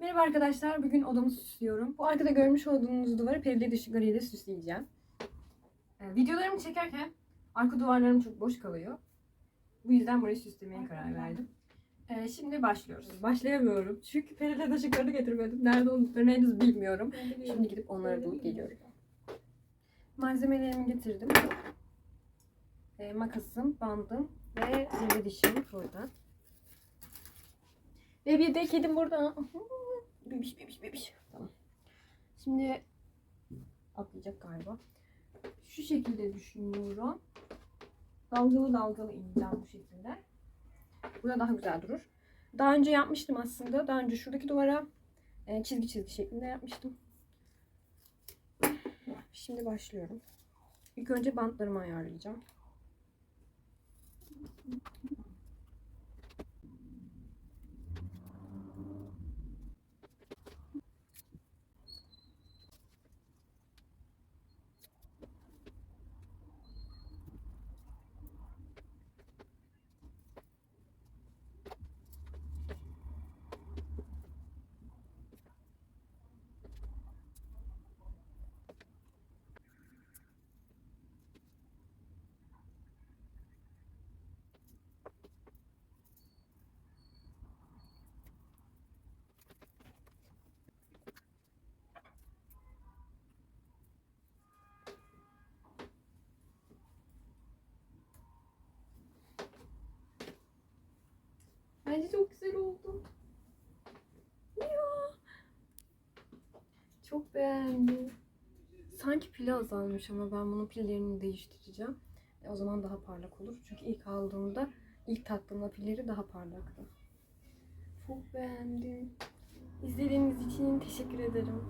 Merhaba arkadaşlar. Bugün odamı süslüyorum. Bu arkada görmüş olduğunuz duvarı perili ışıklarıyla süsleyeceğim. Ee, videolarımı çekerken arka duvarlarım çok boş kalıyor. Bu yüzden burayı süslemeye karar verdim. Ee, şimdi başlıyoruz. Başlayamıyorum. Çünkü perili ışıklarını getirmedim. Nerede olduklarını henüz bilmiyorum. Şimdi gidip onları bulup geliyorum. Malzemelerimi getirdim. Ee, makasım, bandım ve zilli dişim burada. Ve bir de kedim burada. Bebiş bebiş bebiş. Tamam. Şimdi atlayacak galiba. Şu şekilde düşünüyorum. Dalgalı dalgalı ineceğim bu şekilde. Burada daha güzel durur. Daha önce yapmıştım aslında. Daha önce şuradaki duvara e, çizgi çizgi şeklinde yapmıştım. Şimdi başlıyorum. İlk önce bantlarımı ayarlayacağım. Bence çok güzel oldu. Ya. Çok beğendim. Sanki pili azalmış ama ben bunun pillerini değiştireceğim. E, o zaman daha parlak olur. Çünkü ilk aldığımda, ilk taktığımda pilleri daha parlaktı. Çok beğendim. İzlediğiniz için teşekkür ederim.